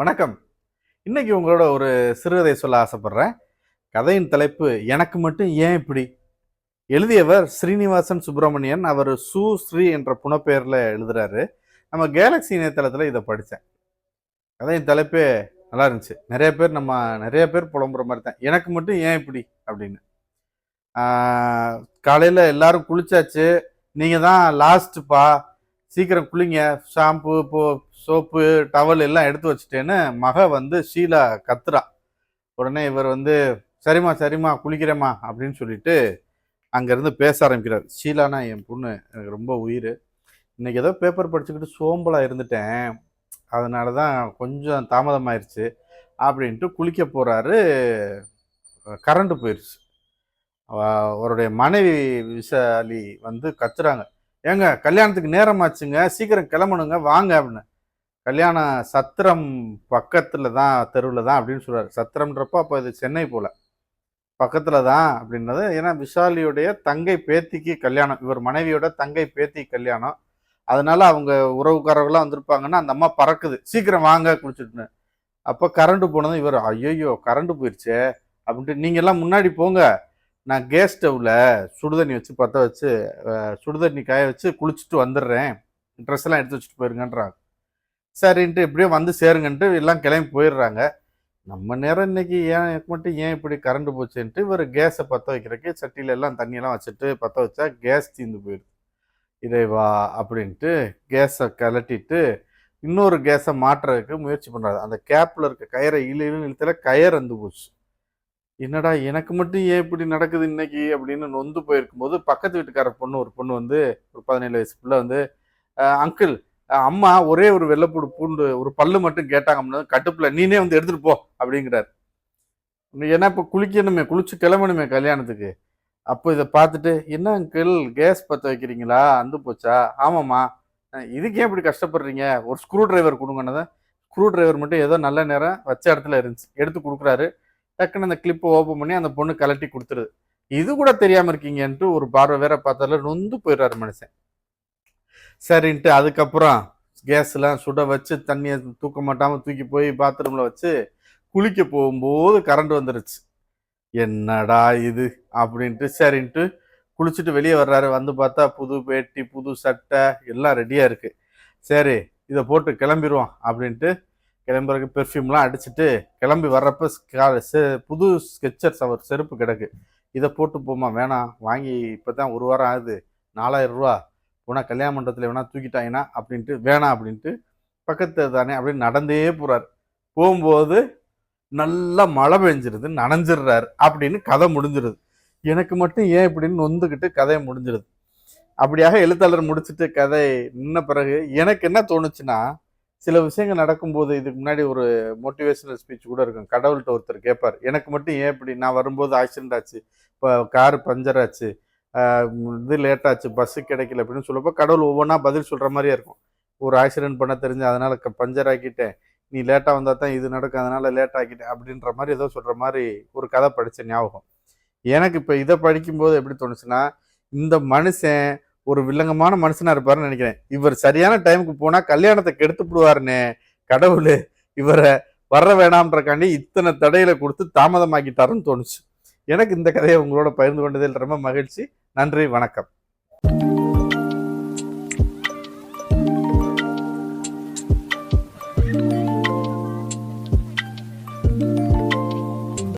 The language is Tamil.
வணக்கம். இன்னைக்கு உங்களோட ஒரு சிறுகதை சொல்ல ஆசைப்படுறேன். கதையின் தலைப்பு எனக்கு மட்டும் ஏன் இப்படி? எழுதியவர் ஸ்ரீனிவாசன் சுப்பிரமணியன் அவர் சு. ஸ்ரீ என்ற புனப்பெயரில் எழுதுறாரு. நம்ம கேலக்ஸி இணையதளத்தில் இதை படித்தேன் கதையின் தலைப்பே நல்லா இருந்துச்சு. நிறைய பேர் நம்ம நிறைய பேர் புலம்புற மாதிரி தான். எனக்கு மட்டும் ஏன் இப்படி? அப்படின்னு. காலையில் எல்லாரும் குளிச்சாச்சு. நீங்கள் தான் லாஸ்ட்டுப்பா சீக்கிரம் குளிங்க. ஷாம்பு இப்போ சோப்பு டவல் எல்லாம் எடுத்து வச்சுட்டேன்னு மக வந்து ஷீலா கத்துறா. உடனே இவர் வந்து சரிம்மா சரிம்மா குளிக்கிறேம்மா அப்படின்னு சொல்லிட்டு அங்கேருந்து பேச ஆரம்பிக்கிறார். ஷீலானா என் பொண்ணு எனக்கு ரொம்ப உயிர். இன்றைக்கி ஏதோ பேப்பர் படிச்சுக்கிட்டு சோம்பலாக இருந்துட்டேன். அதனால தான் கொஞ்சம் தாமதமாயிருச்சு அப்படின்ட்டு குளிக்க போகிறாரு கரண்ட்டு போயிடுச்சு அவருடைய மனைவி விசாலி வந்து கத்துறாங்க. ஏங்க கல்யாணத்துக்கு நேரமாச்சுங்க. சீக்கிரம் கிளம்பணுங்க. வாங்க அப்படின்னு. கல்யாண சத்திரம் பக்கத்தில் தான் தெருவில் தான் அப்படின்னு சொல்கிறார் சத்திரம்ன்றப்போ அப்போ இது சென்னை போல். பக்கத்தில் தான் அப்படின்றது ஏன்னா விஷாலியுடைய தங்கை பேத்திக்கு கல்யாணம். இவர் மனைவியோட தங்கை பேத்தி கல்யாணம். அதனால அவங்க உறவுக்காரர்கள்லாம் வந்திருப்பாங்கன்னா அந்த அம்மா பறக்குது. சீக்கிரம் வாங்க குளிச்சுட்டுன்னு. அப்போ கரண்ட்டு போனதும் இவர் ஐயோ கரண்ட்டு போயிடுச்சே அப்படின்ட்டு நீங்கள்லாம் முன்னாடி போங்க. நான் கேஸ் ஸ்டவ்வில் சுடுதண்ணி வச்சு பற்ற வச்சு சுடுதண்ணி காய வச்சு குளிச்சுட்டு வந்துடுறேன். ட்ரெஸ் எல்லாம் எடுத்து வச்சுட்டு போயிருங்கன்றாங்க. சரின்ட்டு இப்படியே வந்து சேருங்கன்ட்டு எல்லாம் கிளம்பி போயிடுறாங்க. நம்ம நேரம் இன்னைக்கு ஏன் எனக்கு மட்டும் ஏன் இப்படி கரண்ட் போச்சுன்ட்டு இவர் கேஸை பற்ற வைக்கிறதுக்கு சட்டியில எல்லாம் தண்ணியெல்லாம் வச்சுட்டு பற்ற வச்சா கேஸ் தீர்ந்து போயிடுது. இறைவா அப்படின்ட்டு கேஸை கலட்டிட்டு இன்னொரு கேஸை மாற்றுறதுக்கு முயற்சி பண்ணுறாரு அந்த கேப்பில் இருக்க கயிறை இழு இழுத்துல கயர் வந்து போச்சு. என்னடா எனக்கு மட்டும் ஏன் இப்படி நடக்குது இன்னைக்கு அப்படின்னு நொந்து போயிருக்கும்போது பக்கத்து வீட்டுக்கார பொண்ணு ஒரு பொண்ணு வந்து ஒரு பதினேழு வயசு பிள்ளை வந்து அங்கிள் அம்மா ஒரே ஒரு வெள்ளைப்பூடு பூண்டு ஒரு பல்லு மட்டும் கேட்டாங்க அப்படின்னா கட்டுப்புல நீனே வந்து எடுத்துகிட்டு போ அப்படிங்கிறார். ஏன்னா இப்போ குளிக்கணுமே குளிச்சு கிளம்பணுமே கல்யாணத்துக்கு. அப்போ இதை பார்த்துட்டு என்ன அங்கிள் கேஸ் பற்ற வைக்கிறீங்களா? அந்து போச்சா? ஆமாம்மா. இதுக்கே இப்படி கஷ்டப்படுறீங்க? ஒரு ஸ்க்ரூ டிரைவர் கொடுங்கன்னதான். ஸ்க்ரூ டிரைவர் மட்டும் ஏதோ நல்ல நேரம் வச்ச இடத்துல இருந்துச்சு எடுத்து கொடுக்குறாரு. டக்குன்னு அந்த கிளிப்பை ஓப்பன் பண்ணி அந்த பொண்ணு கலட்டி கொடுத்துருது. இது கூட தெரியாம இருக்கீங்கன்ட்டு ஒரு பார்வை வேற பார்த்தால நொந்து போயிடுறாரு மனுஷன். சரின்ட்டு அதுக்கப்புறம் கேஸ்லாம் சுட வச்சு தண்ணியை தூக்க மாட்டாம தூக்கி போய் பாத்ரூம்ல வச்சு குளிக்க போகும்போது கரண்ட் வந்துருச்சு. என்னடா இது அப்படின்ட்டு சரின்ட்டு குளிச்சுட்டு வெளியே வர்றாரு. வந்து பார்த்தா புது பேட்டி புது சட்டை எல்லாம் ரெடியா இருக்கு. சரி இதை போட்டு கிளம்பிடுவோம் அப்படின்ட்டு கிளம்புறதுக்கு பெர்ஃப்யூம்லாம் அடிச்சுட்டு கிளம்பி வர்றப்ப புது ஸ்கெச்சர்ஸ் அவர் செருப்பு கிடக்கு. இதை போட்டு போமா வேணாம். வாங்கி இப்போ தான் ஒரு வாரம் ஆகுது. நாலாயிரம் ரூபா. போனால் கல்யாண மண்டபத்தில் வேணா தூக்கிட்டாங்கன்னா அப்படின்ட்டு வேணாம் அப்படின்ட்டு பக்கத்து தானே அப்படின்னு நடந்தே போகிறார் போகும்போது நல்லா மழை பெஞ்சிருது நனைஞ்சிடுறாரு அப்படின்னு கதை முடிஞ்சிருது. எனக்கு மட்டும் ஏன் இப்படின்னு நொந்துக்கிட்டு கதையை முடிஞ்சிருது. அப்படியாக எழுத்தாளர் முடிச்சிட்டு கதை நின்ன பிறகு எனக்கு என்ன தோணுச்சுன்னா சில விஷயங்கள் நடக்கும்போது இதுக்கு முன்னாடி ஒரு மோட்டிவேஷனல் ஸ்பீச் கூட இருக்கும். கடவுள்கிட்ட ஒருத்தர் கேட்பார் எனக்கு மட்டும் ஏன் இப்படி? நான் வரும்போது ஆக்சிடென்ட் ஆச்சு. இப்போ கார் பஞ்சர் ஆச்சு. இது லேட் ஆச்சு. பஸ்ஸு கிடைக்கல அப்படின்னு சொல்லப்போ கடவுள் ஒவ்வொன்றா பதில் சொல்கிற மாதிரியே இருக்கும். ஒரு ஆக்சிடென்ட் பண்ண தெரிஞ்சு அதனால் க- பஞ்சர் ஆக்கிட்டேன். நீ லேட்டாக வந்தால் தான் இது நடக்கும். அதனால் லேட் ஆக்கிட்டேன் அப்படின்ற மாதிரி ஏதோ சொல்கிற மாதிரி ஒரு கதை படித்த ஞாபகம். எனக்கு இப்போ இதை படிக்கும்போது எப்படி தோணுச்சுன்னா இந்த மனுஷன் ஒரு வில்லங்கமான மனுஷனா இருப்பாருன்னு நினைக்கிறேன். இவர் சரியான டைமுக்கு போனா கல்யாணத்தை கெடுத்துப்படுவாருன்னு கடவுள் இவரை வர வேணாம்ன்றக்காண்டி இத்தனை தடையில கொடுத்து தாமதமாக்கிட்டாருன்னு தோணுச்சு. எனக்கு இந்த கதையை உங்களோட பகிர்ந்து கொண்டதில் ரொம்ப மகிழ்ச்சி. நன்றி வணக்கம்.